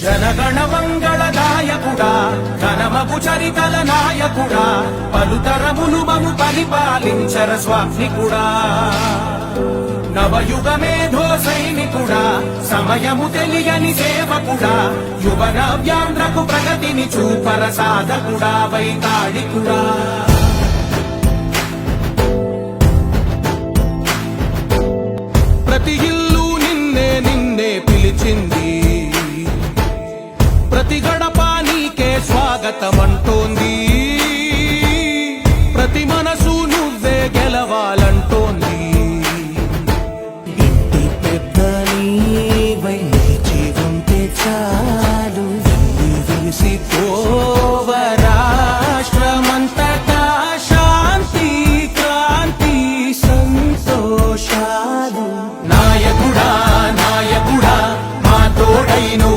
జనగణ మంగళ నాయకుడా ఘనమగు చరితల నాయకుడా పలుతరములు మము పరిపాలించర స్వామికుడా నవయుగ మేధో సైనికుడా సమయము తెలియని సేవకుడా యువన వ్యాంధ్రకు ప్రగతిని చూపర సాధకుడా వైతాళికుడా. ప్రతి ఇల్లు నిన్నే నిన్నే పిలిచింది స్వాగతమంటోంది. ప్రతి మనసు నువ్వే గెలవాలంటోంది. ఇంటి పెద్ద జీవం తెచ్చాలు విసిపోవ నాయకుడా నాయకుడా మా తోడైను